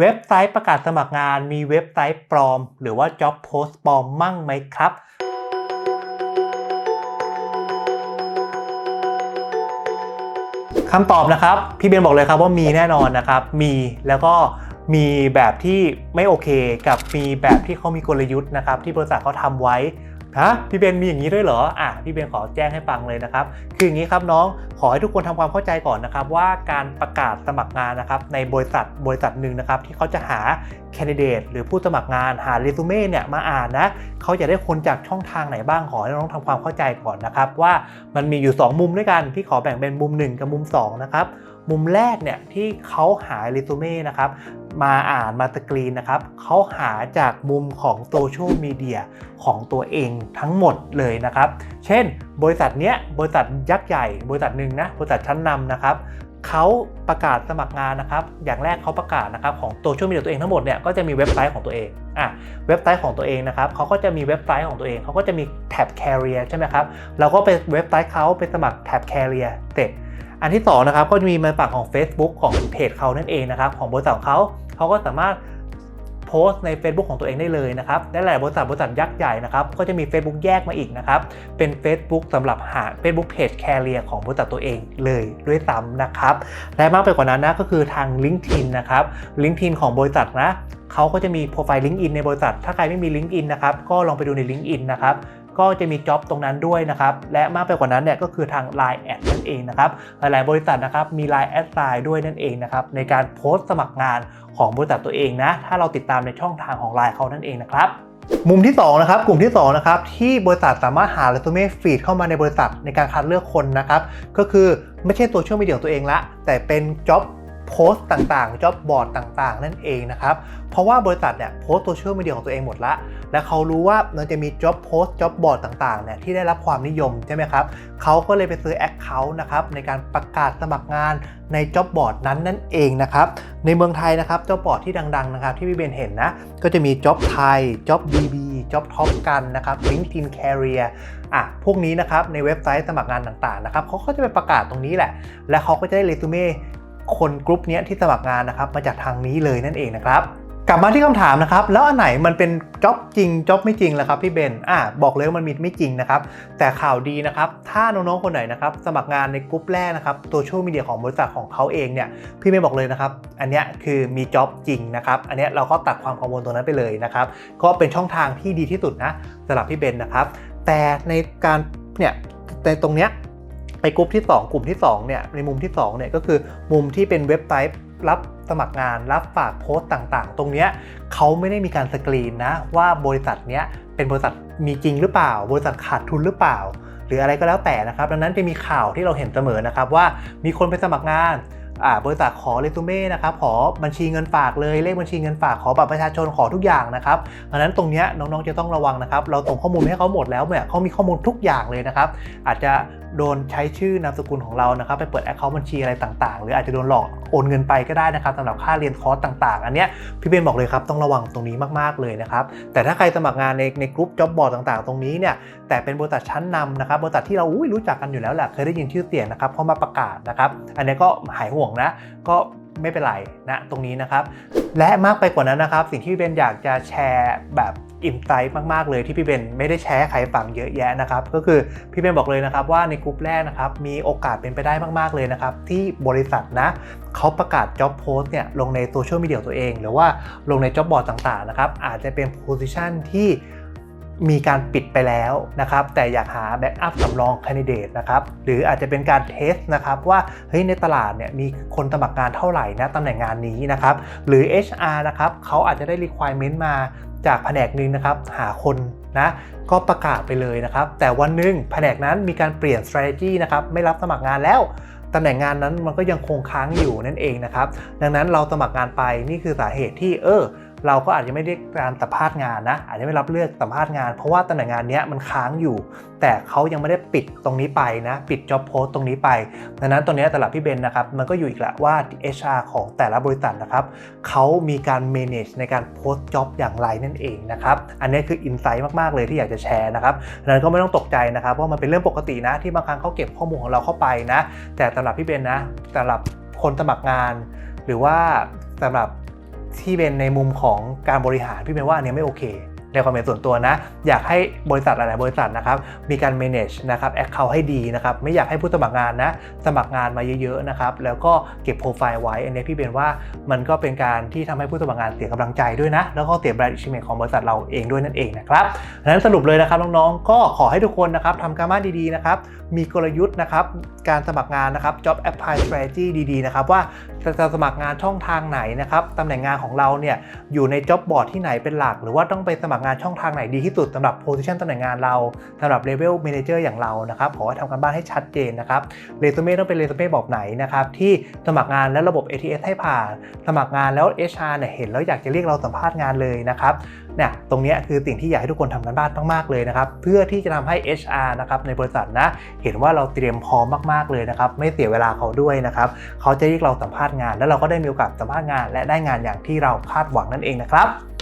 เว็บไซต์ประกาศสมัครงานมีเว็บไซต์ปลอม หรือว่า job post ปลอมมั่งไหมครับ คำตอบนะครับ พี่เบนบอกเลยครับว่ามีแน่นอนนะครับ มีแล้วก็มีแบบที่ไม่โอเค กับมีแบบที่เขามีกลยุทธ์นะครับ ที่บริษัทเขาทำไว้ ฮะพี่เบนมีอย่างนี้ด้วยเหรออะพี่เบนขอแจ้งให้ฟังเลยนะครับ คืออย่างนี้ครับน้องขอให้ทุกคนทำความเข้าใจก่อนนะครับว่าการประกาศสมัครงานนะครับในบริษัทบริษัทหนึ่งนะครับที่เขาจะหาแคนดิเดตหรือผู้สมัครงานหาเรซูเม่เนี่ยมาอ่านนะเขาจะได้คนจากช่องทางไหนบ้างขอให้น้องทำความเข้าใจก่อนนะครับว่ามันมีอยู่ 2 มุมด้วยกันพี่ขอแบ่งเป็นมุม 1 กับมุม2นะครับ มุมแรกเนี่ยที่เขาหาเรซูเม่นะครับมาอ่านมาสกรีนนะครับเขาหาจากมุมของโซเชียลมีเดียของตัวเองทั้งหมดเลยนะครับ เช่น บริษัทเนี้ยบริษัทยักษ์ใหญ่ บริษัทหนึ่งนะบริษัทชั้นนำนะครับเขาประกาศสมัครงานนะครับ อย่างแรกเขาประกาศนะครับของโซเชียลมีเดียตัวเองทั้งหมดเนี่ยก็จะมีเว็บไซต์ของตัวเองอะเว็บไซต์ของตัวเองนะครับเขาก็จะมีเว็บไซต์ของตัวเองเขาก็จะมีแท็บ Career ใช่ไหมครับเราก็ไปเว็บไซต์เขาไปสมัครแท็บ Career เสร็จ อันที่2นะครับก็จะมีมาฝั่งของ Facebook ของเพจเขานั่นเองนะครับของบริษัทของเขาเขาก็สามารถโพสต์ใน Facebook ของตัวเองได้เลยนะครับและหลายบริษัทบริษัทยักษ์ใหญ่นะครับก็จะมี Facebook แยกมาอีกนะครับเป็น Facebook สำหรับหา Facebook Page Career ของบริษัทตัวเองเลยด้วยซ้ำนะครับและมากไปกว่านั้นนะก็คือทาง LinkedIn นะครับ LinkedIn ของบริษัทนะเขาก็จะมีโปรไฟล์ LinkedIn ในบริษัท ถ้าใครไม่มี LinkedIn นะครับก็ลองไปดูใน LinkedIn นะครับ ก็จะมีจ็อบตรงนั้นด้วยนะครับและมากไปกว่านั้นเนี่ยก็คือทาง Line แอดนั่นเองนะครับหลายๆบริษัทนะครับมี Line แอดไลน์ด้วยนั่นเองนะครับในการโพสต์สมัครงานของบริษัทตัวเองนะถ้าเราติดตามในช่องทางของ Line เขานั่นเองนะครับมุมที่2นะครับกลุ่มที่2นะครับที่บริษัทสามารถหาเรซูเม่ฟีดเข้ามาในบริษัทในการคัดเลือกคนนะครับก็คือไม่ใช่ตัวช่วงมีเดียของตัวเองละแต่เป็นจ็อบ โพสต์ต่างๆจ็อบบอร์ดต่างๆ นั่นเองนะครับ เพราะว่าบริษัทเนี่ยโพสต์โซเชียลมีเดียของตัวเองหมดละ และเขารู้ว่ามันจะมี job post job board ต่างๆเนี่ยที่ได้รับความนิยมใช่ไหมครับเขาก็เลยไปซื้อ account นะครับในการประกาศสมัครงานใน job board นั้นนั่นเองนะครับ ในเมืองไทยนะครับ job board ที่ดังๆนะครับที่พี่เบนเห็นนะ ก็จะมี job ไทย job bb job top กันนะครับ linkedin career อะพวกนี้นะครับในเว็บไซต์สมัครงานต่างๆนะครับเขาก็จะไปประกาศตรงนี้แหละ และเขาก็จะได้เรซูเม่ คนกลุ่มนี้ที่สมัครงานนะครับมาจากทางนี้เลยนั่นเองนะครับกลับมาที่คำถามนะครับแล้วอันไหนมันเป็นจ็อบจริงจ็อบไม่จริงล่ะครับพี่เบนอ่าบอกเลยว่ามันมีไม่จริงนะครับแต่ข่าวดีนะครับถ้าน้องๆคนไหนนะครับสมัครงานในกลุ่มแรกนะครับโซเชียลมีเดียของบริษัทของเขาเองเนี่ยพี่เบนบอกเลยนะครับอันนี้คือมีจ็อบจริงนะครับอันนี้เราก็ตัดความกังวลตรงนั้นไปเลยนะครับก็เป็นช่องทางที่ดีที่สุดนะสำหรับพี่เบนนะครับแต่ในการเนี่ยในตรงเนี้ย ไปกลุ่มที่ 2 กลุ่มที่2เนี่ยในมุมที่2เนี่ยก็คือมุมที่เป็นเว็บไซต์รับสมัครงานรับฝากโพสต์ต่างๆ ตรงเนี้ยเขาไม่ได้มีการสกรีนนะว่าบริษัทเนี้ยเป็นบริษัทมีจริงหรือเปล่า บริษัทขาดทุนหรือเปล่า หรืออะไรก็แล้วแต่นะครับ ดังนั้นจะมีข่าวที่เราเห็นเสมอนะครับว่ามีคนไปสมัครงานบริษัทขอเรซูเม่นะครับขอบัญชีเงินฝากเลยเลขบัญชีเงินฝากขอบัตรประชาชนขอทุกอย่างนะครับดังนั้นตรงนี้น้องๆจะต้องระวังนะครับ เราส่งข้อมูลให้เขาหมดแล้วเนี่ยเขามีข้อมูลทุกอย่างเลยนะครับ อาจจะ โดนใช้ชื่อนามสกุลของเรานะครับไปเปิดแอคเคาท์บัญชีอะไรต่างๆ หรืออาจจะโดนหลอกโอนเงินไปก็ได้นะครับสำหรับค่าเรียนคอร์สต่างๆ อันเนี้ยพี่เบนบอกเลยครับต้องระวังตรงนี้มากๆเลยนะครับแต่ถ้าใครสมัครงานในในกลุ่มจ็อบบอร์ดต่างๆ ตรงนี้เนี่ยแต่เป็นบริษัทชั้นนำนะครับบริษัทที่เราอุ้ยรู้จักกันอยู่แล้วแหละเคยได้ยินชื่อเสียงนะครับเข้ามาประกาศนะครับอันนี้ก็หายห่วงนะก็ ไม่เป็นไรนะตรงนี้นะครับ และมากไปกว่านั้นนะครับ สิ่งที่พี่เบนอยากจะแชร์แบบอินไซต์มากๆเลยที่พี่เบนไม่ได้แชร์ให้ใครฟังเยอะแยะนะครับ ก็คือพี่เบนบอกเลยนะครับว่าในกลุ่มแรกนะครับมีโอกาสเป็นไปได้มากๆเลยนะครับ ที่บริษัทนะเขาประกาศ job post เนี่ยลงในโซเชียลมีเดียตัวเอง หรือว่าลงใน job board ต่างๆนะครับอาจจะเป็น position ที่ มีการปิดไปแล้วนะครับแต่อยากหาแบ็กอัพสำรองคนดิเดตนะครับหรืออาจจะเป็นการเทสนะครับว่าเฮ้ยในตลาดเนี่ยมีคนสมัครงานเท่าไหร่นะตำแหน่งงานนี้นะครับหรือ HR นะครับเขาอาจจะได้ requirement มาจากแผนกหนึ่งนะครับหาคนนะก็ประกาศไปเลยนะครับ แต่วันหนึ่งแผนกนั้นมีการเปลี่ยน strategy นะครับไม่รับสมัครงานแล้วตำแหน่งงานนั้นมันก็ยังคงค้างอยู่นั่นเองนะครับดังนั้นเราสมัครงานไปนี่คือสาเหตุที่เออ เราก็อาจจะไม่ได้การสัมภาษณ์งานนะ อาจจะไม่รับเลือกสัมภาษณ์งาน เพราะว่าตำแหน่งงานนี้มันค้างอยู่ แต่เขายังไม่ได้ปิดตรงนี้ไปนะ ปิด job post ตรงนี้ไปดังนั้นตรงนี้ตลาดพี่เบนนะครับ มันก็อยู่อีกแหละว่า HR ของแต่ละบริษัทนะครับเขามีการ manage ในการโพสต์ job อย่างไรนั่นเองนะครับ อันนี้คือ insight มากๆเลยที่อยากจะแชร์นะครับดังนั้นก็ไม่ต้องตกใจนะครับว่ามันเป็นเรื่องปกตินะ ที่บางครั้งเขาเก็บข้อมูลของเราเข้าไปนะ แต่สำหรับพี่เบนนะสำหรับคนสมัครงาน หรือว่าสำหรับ ที่เป็นในมุมของการบริหารพี่เป็นว่าอันนี้ไม่โอเค ในความเห็นส่วนตัวนะ อยากให้บริษัทหลายๆบริษัทนะครับมีการ manage นะครับ account ให้ดีนะครับไม่อยากให้ผู้สมัครงานนะสมัครงานมาเยอะๆนะครับแล้วก็เก็บโปรไฟล์ไว้อันนี้พี่เบนว่ามันก็เป็นการที่ทำให้ผู้สมัครงานเสียกำลังใจด้วยนะ แล้วก็เสียแบรนด์ image ของบริษัทเราเองด้วยนั่นเองนะครับดังนั้นสรุปเลยนะครับน้องๆก็ขอให้ทุกคนนะครับทำการบ้านดีๆนะครับมีกลยุทธ์นะครับการสมัครงานนะครับ job apply strategy ดีๆนะครับว่าจะจะสมัครงานช่องทางไหนนะครับตำแหน่งงานของเราเนี่ยอยู่ใน job board ที่ไหนเป็นหลัก หรือว่าต้องไปสมัครงานช่องทางไหนดีที่สุดสำหรับ position ตำแหน่งงานเราสำหรับ level manager อย่างเรานะครับขอให้ทำการบ้านให้ชัดเจนนะครับเรซูเม่ต้องเป็นเรซูเม่แบบไหนนะครับที่สมัครงานแล้วระบบ ATS ให้ผ่านสมัครงานแล้ว HR เนี่ยเห็นแล้วอยากจะเรียกเราสัมภาษณ์งานเลยนะครับเนี่ยตรงนี้คือสิ่งที่อยากให้ทุกคนทำกันบ้านมากๆเลยนะครับเพื่อที่จะทำให้ HR นะครับในบริษัทนะเห็นว่าเราเตรียมพร้อมมากๆเลยนะครับไม่เสียเวลาเขาด้วยนะครับเขาจะเรียกเราสัมภาษณ์งาน แล้วเราก็ได้มีโอกาสสัมภาษณ์งาน และได้งานอย่างที่เราคาดหวังนั่นเองนะครับ